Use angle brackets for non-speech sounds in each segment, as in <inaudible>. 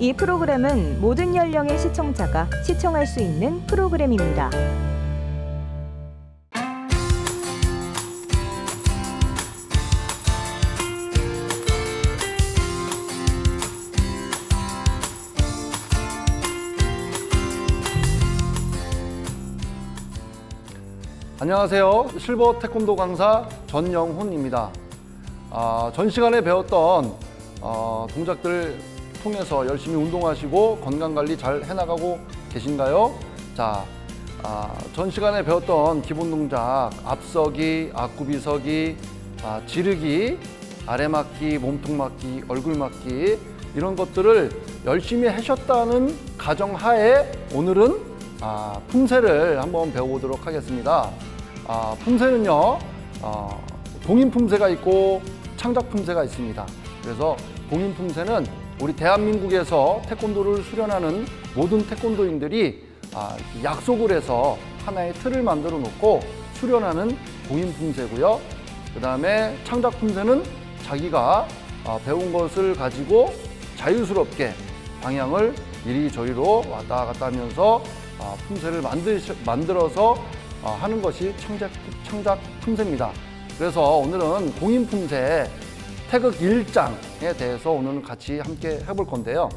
이 프로그램은 모든 연령의 시청자가 시청할 수 있는 프로그램입니다. 안녕하세요. 실버 태권도 강사 전영훈입니다. 아, 전 시간에 배웠던 어, 동작들 통해서 열심히 운동하시고 건강 관리 잘 해나가고 계신가요? 자, 아, 전 시간에 배웠던 기본 동작 앞서기, 앞구비서기, 아, 지르기, 아래 맞기, 몸통 맞기, 얼굴 맞기 이런 것들을 열심히 하셨다는 가정하에 오늘은 아, 품새를 한번 배워보도록 하겠습니다. 아, 품새는요, 어, 동인 품새가 있고 창작 품새가 있습니다. 그래서 동인 품새는 우리 대한민국에서 태권도를 수련하는 모든 태권도인들이 아, 약속을 해서 하나의 틀을 만들어 놓고 수련하는 동인 품새고요. 그 다음에 창작 품새는 자기가 어, 배운 것을 가지고 자유스럽게 방향을 이리저리로 왔다 갔다 하면서 어, 품새를 만들어서 어, 하는 것이 창작, 창작 품새입니다. 그래서 오늘은 공인 품새 태극 1장에 대해서 오늘은 같이 함께 해볼 건데요.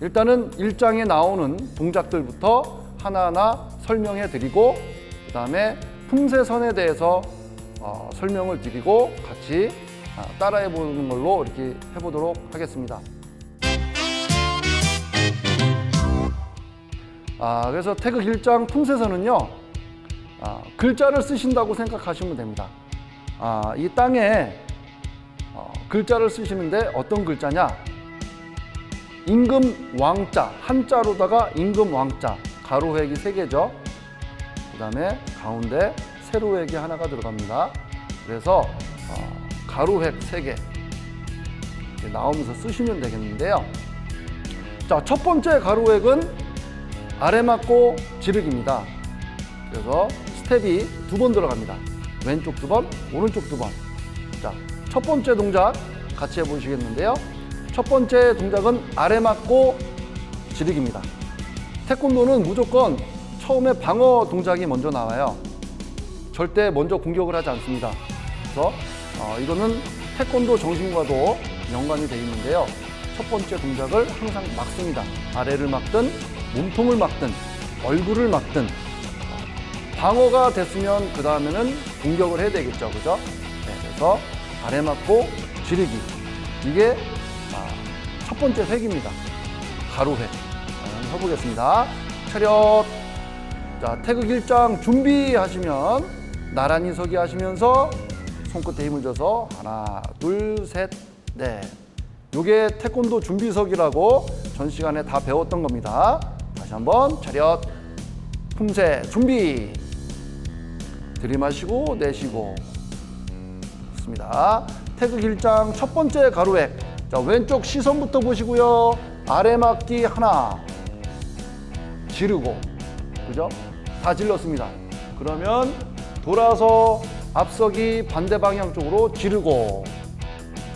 일단은 1장에 나오는 동작들부터 하나하나 설명해 드리고 그 다음에 품새선에 대해서 어, 설명을 드리고 같이 아, 따라해 보는 걸로 이렇게 해보도록 하겠습니다. 아, 그래서 태극 1장 품새선은요, 아, 글자를 쓰신다고 생각하시면 됩니다. 아, 이 땅에 어, 글자를 쓰시는데 어떤 글자냐? 임금 왕자, 한자로다가 임금 왕자, 가로획이 세 개죠. 그 다음에 가운데 세로획이 하나가 들어갑니다. 그래서 어, 가로획 세 개. 나오면서 쓰시면 되겠는데요. 자, 첫 번째 가로획은 아래 맞고 지르기입니다. 그래서 스텝이 두 번 들어갑니다. 왼쪽 두 번, 오른쪽 두 번. 자, 첫 번째 동작 같이 해보시겠는데요. 첫 번째 동작은 아래 맞고 지르기입니다. 태권도는 무조건 처음에 방어 동작이 먼저 나와요. 절대 먼저 공격을 하지 않습니다. 그래서 어, 이거는 태권도 정신과도 연관이 되어 있는데요. 첫 번째 동작을 항상 막습니다. 아래를 막든 몸통을 막든 얼굴을 막든 방어가 됐으면 그 다음에는 공격을 해야 되겠죠, 그죠? 네, 그래서 아래 맞고 지르기 이게 아, 첫 번째 획입니다. 한번 해보겠습니다. 차렷. 자 태극 일장 준비하시면 나란히 서기 하시면서 손끝에 힘을 줘서 하나, 둘, 셋, 넷. 요게 태권도 준비석이라고 전 시간에 다 배웠던 겁니다. 다시 한번 차렷. 품새 준비. 들이마시고 내쉬고. 좋습니다. 태극 일장 첫 번째 가로획. 자, 왼쪽 시선부터 보시고요. 아래 막기 하나. 지르고. 그죠? 다 질렀습니다. 그러면 돌아서 앞서기 반대 방향 쪽으로 지르고.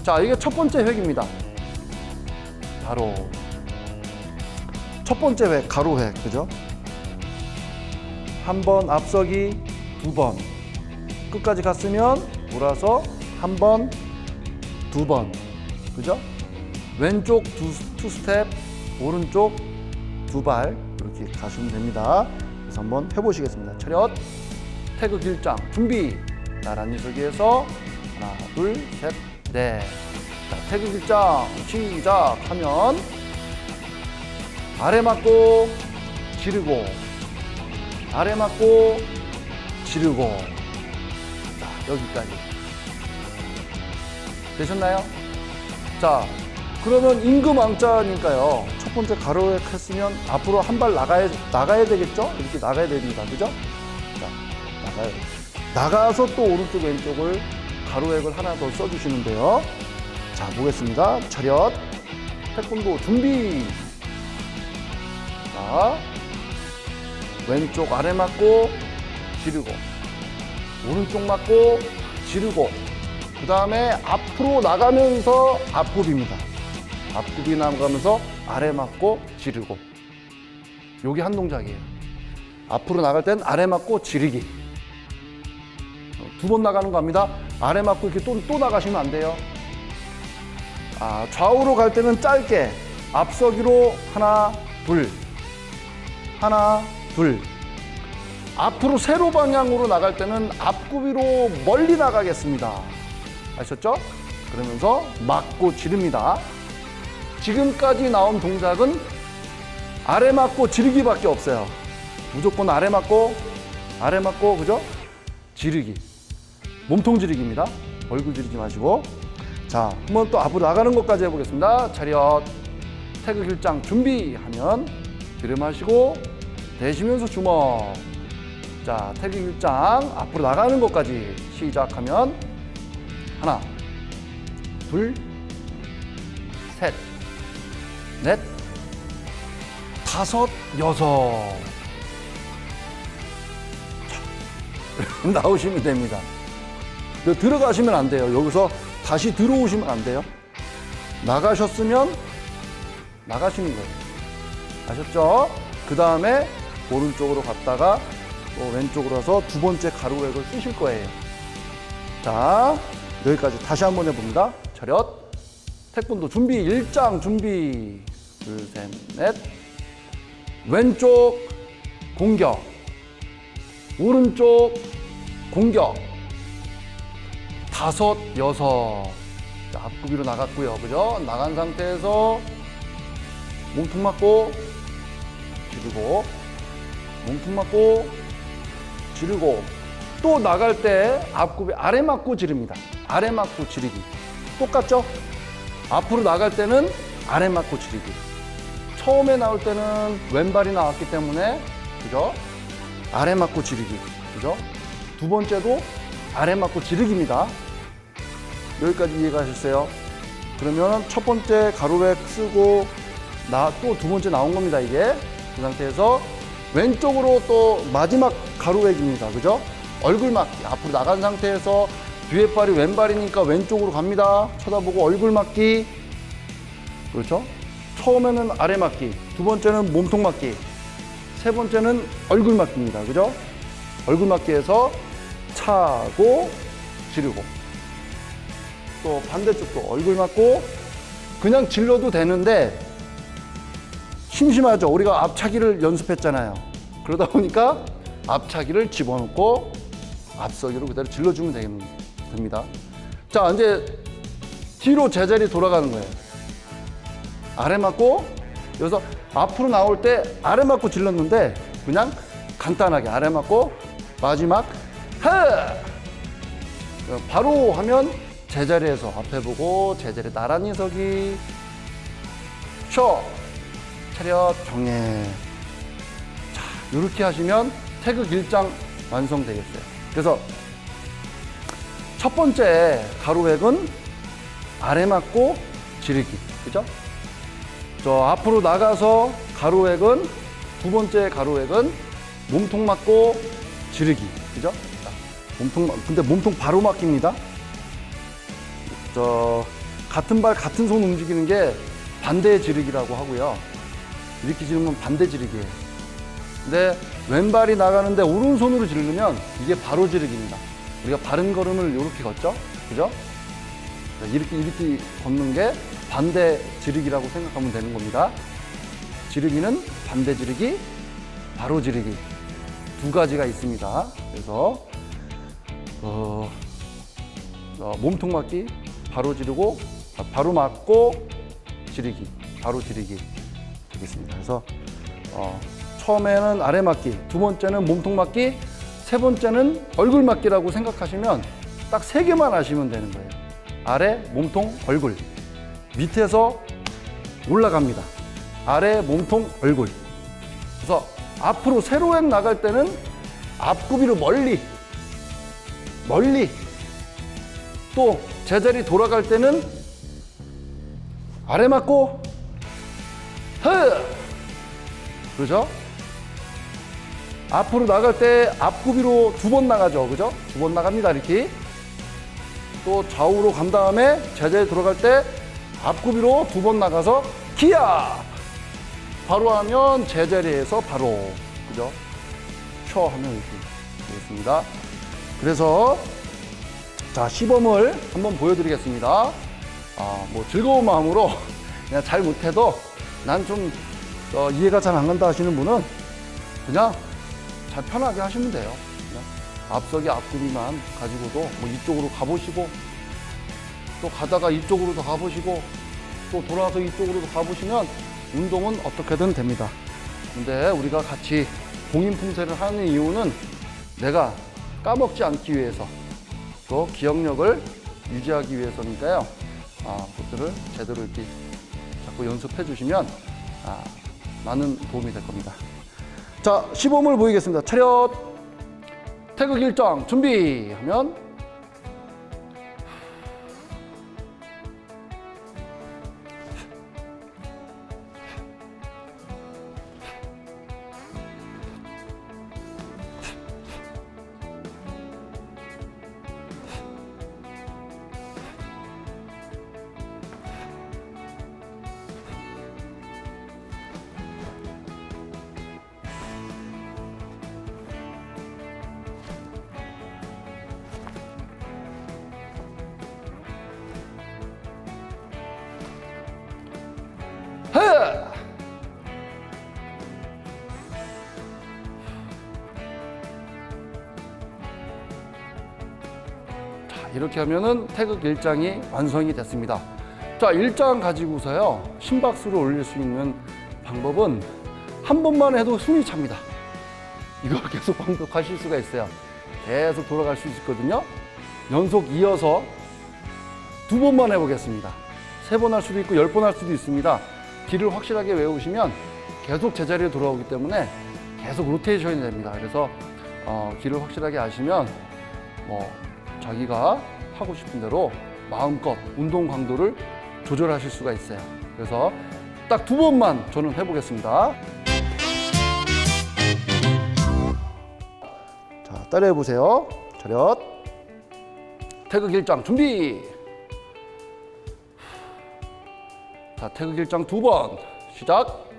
자, 이게 첫 번째 획입니다. 바로 첫 번째 획, 가로 획, 그죠? 한 번 앞서기, 두 번. 끝까지 갔으면 돌아서 한 번, 두 번. 그죠? 왼쪽 두, 투 스텝, 오른쪽 두 발. 이렇게 가시면 됩니다. 그래서 한번 해보시겠습니다. 차렷, 태극 일장 준비. 나란히 서기에서 하나, 둘, 셋, 넷. 자, 태극 일장 시작 하면 아래 맞고 지르고 아래 맞고 지르고 자 여기까지 되셨나요? 자 그러면 임금 왕자니까요. 첫 번째 가로획 했으면 앞으로 한 발 나가야 나가야 되겠죠? 이렇게 나가야 됩니다. 그죠? 자 나가요. 나가서 또 오른쪽 왼쪽을 가로획을 하나 더 써주시는데요. 자 보겠습니다. 차렷. 태권도 준비. 자, 왼쪽 아래 맞고 지르고 오른쪽 맞고 지르고 그 다음에 앞으로 나가면서 앞굽입니다. 앞굽이 나가면서 아래 맞고 지르고. 요게 한 동작이에요. 앞으로 나갈 땐 아래 맞고 지르기. 두 번 나가는 겁니다. 아래 맞고 이렇게 또, 또 나가시면 안 돼요. 아, 좌우로 갈 때는 짧게 앞서기로 하나, 둘. 하나, 둘. 앞으로 세로 방향으로 나갈 때는 앞구비로 멀리 나가겠습니다. 아셨죠? 그러면서 맞고 지릅니다. 지금까지 나온 동작은 아래 맞고 지르기밖에 없어요. 무조건 아래 맞고 아래 맞고 그죠? 지르기. 몸통 지르기입니다. 얼굴 지르지 마시고. 자, 한번 또 앞으로 나가는 것까지 해보겠습니다. 차렷, 태극 일장 준비하면 들이마시고 대시면서 주먹. 자, 태극 일장 앞으로 나가는 것까지 시작하면 하나, 둘, 셋, 넷, 다섯, 여섯. 자, <laughs> 나오시면 됩니다. 그 들어가시면 안 돼요. 여기서 다시 들어오시면 안 돼요. 나가셨으면 나가시는 거예요. 아셨죠? 그 다음에 오른쪽으로 갔다가 또 왼쪽으로 와서 두 번째 가루액을 쓰실 거예요. 자, 여기까지 다시 한 번 해봅니다. 차렷. 태권도 준비, 일장 준비. 둘, 셋, 넷. 왼쪽 공격. 오른쪽 공격. 다섯, 여섯. 자, 앞구비로 나갔고요. 그죠? 나간 상태에서 몸통 맞고 지르고 몸통 맞고 지르고 또 나갈 때 앞굽이 아래 맞고 지릅니다. 아래 맞고 지르기. 똑같죠? 앞으로 나갈 때는 아래 맞고 지르기. 처음에 나올 때는 왼발이 나왔기 때문에 그죠? 아래 맞고 지르기. 그죠? 두 번째도 아래 맞고 지르기입니다. 여기까지 이해가셨어요? 그러면 첫 번째 가로백 쓰고 나 또 두 번째 나온 겁니다 이게 그 상태에서 왼쪽으로 또 마지막 가로백입니다 그죠 얼굴 맞기 앞으로 나간 상태에서 뒤에 발이 왼발이니까 왼쪽으로 갑니다 쳐다보고 얼굴 맞기 그렇죠 처음에는 아래 맞기 두 번째는 몸통 맞기 세 번째는 얼굴 맞기입니다 그죠 얼굴 맞기에서 차고 지르고 또 반대쪽도 얼굴 맞고 그냥 질러도 되는데 심심하죠. 우리가 앞차기를 연습했잖아요. 그러다 보니까 앞차기를 집어넣고 앞서기로 그대로 질러주면 되겠- 됩니다. 자, 이제 뒤로 제자리 돌아가는 거예요. 아래 맞고 여기서 앞으로 나올 때 아래 맞고 질렀는데 그냥 간단하게 아래 맞고 마지막 헤! 바로 하면 제자리에서 앞에 보고 제자리 나란히 서기 쉬어 차렷 정해 자 이렇게 하시면 태극 일장 완성되겠어요. 그래서 첫 번째 가로획은 아래 맞고 지르기 그죠 저 앞으로 나가서 가로획은 두 번째 가로획은 몸통 맞고 지르기 그죠 자, 몸통 맞- 근데 몸통 바로 맞깁니다 저 같은 발 같은 손 움직이는 게 반대 지르기라고 하고요. 이렇게 지르면 반대 지르기예요. 근데 왼발이 나가는데 오른손으로 지르면 이게 바로 지르기입니다. 우리가 바른 걸음을 이렇게 걷죠, 그죠? 자, 이렇게 이렇게 걷는 게 반대 지르기라고 생각하면 되는 겁니다. 지르기는 반대 지르기, 바로 지르기 두 가지가 있습니다. 그래서 어, 어, 몸통 맞기 바로 지르고 아, 바로 맞고 지르기 바로 지르기 되겠습니다. 그래서 어, 처음에는 아래 맞기, 두 번째는 몸통 맞기, 세 번째는 얼굴 맞기라고 생각하시면 딱 세 개만 하시면 되는 거예요. 아래 몸통 얼굴 밑에서 올라갑니다. 아래 몸통 얼굴. 그래서 앞으로 세로액 나갈 때는 앞구비로 멀리 멀리 또 제자리 돌아갈 때는 아래 맞고 흐 그죠? 앞으로 나갈 때 앞구비로 두 번 나가죠 그죠? 두 번 나갑니다 이렇게 또 좌우로 간 다음에 제자리 돌아갈 때 앞구비로 두 번 나가서 기압. 바로 하면 제자리에서 바로 그죠? 쉬어 하면 이렇게 되겠습니다. 그래서 자 시범을 한번 보여드리겠습니다. 아, 뭐 즐거운 마음으로 <laughs> 그냥 잘 못해도 난좀 어, 이해가 잘 안 간다 하시는 분은 그냥 잘 편하게 하시면 돼요. 그냥 앞서기 앞구리만 가지고도 뭐 이쪽으로 가보시고 또 가다가 이쪽으로도 가보시고 또 돌아서 이쪽으로도 가보시면 운동은 어떻게든 됩니다. 근데 우리가 같이 공인 품새를 하는 이유는 내가 까먹지 않기 위해서 또 기억력을 유지하기 위해서니까요. 아, 그것들을 제대로 이렇게 자꾸 연습해 주시면 아, 많은 도움이 될 겁니다. 자, 시범을 보이겠습니다. 차렷, 태극 일정 준비 하면 이렇게 하면은 태극 일장이 완성이 됐습니다. 자, 일장 가지고서요, 심박수를 올릴 수 있는 방법은 한 번만 해도 숨이 찹니다. 이걸 <laughs> 계속 반복하실 수가 있어요. 계속 돌아갈 수 있거든요. 연속 이어서 두 번만 해보겠습니다. 세 번 할 수도 있고 열 번 할 수도 있습니다. 길을 확실하게 외우시면 계속 제자리에 돌아오기 때문에 계속 로테이션이 됩니다. 그래서 어, 길을 확실하게 아시면 뭐 자기가 하고 싶은 대로 마음껏 운동 강도를 조절하실 수가 있어요. 그래서 딱 두 번만 저는 해보겠습니다. 자, 따라해 보세요. 차렷. 태극 일장 준비. 자, 태극 일장 두 번. 시작.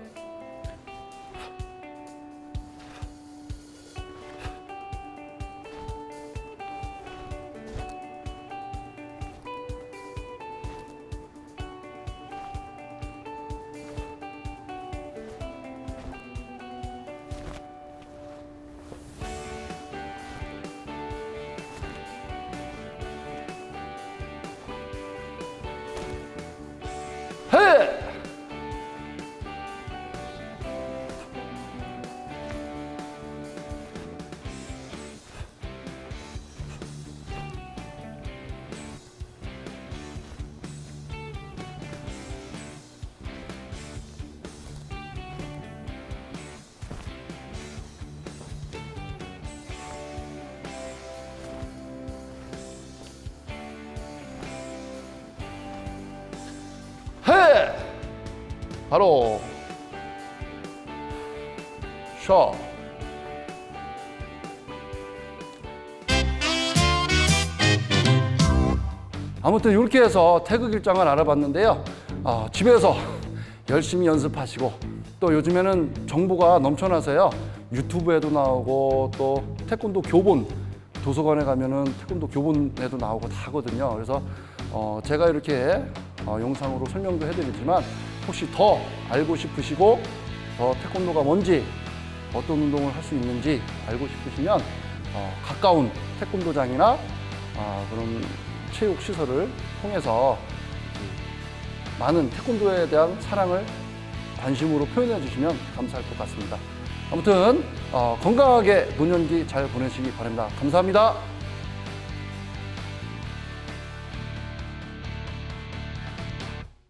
바로 쉬어. 아무튼 이렇게 해서 태극 일장을 알아봤는데요. 아, 집에서 열심히 연습하시고 또 요즘에는 정보가 넘쳐나서요. 유튜브에도 나오고 또 태권도 교본 도서관에 가면은 태권도 교본에도 나오고 다 하거든요. 그래서 어, 제가 이렇게 어, 영상으로 설명도 해드리지만 혹시 더 알고 싶으시고 더 태권도가 뭔지 어떤 운동을 할 수 있는지 알고 싶으시면 어, 가까운 태권도장이나 아, 그런 체육 시설을 통해서 그 많은 태권도에 대한 사랑을 관심으로 표현해 주시면 감사할 것 같습니다. 아무튼 어, 건강하게 노년기 잘 보내시기 바랍니다. 감사합니다.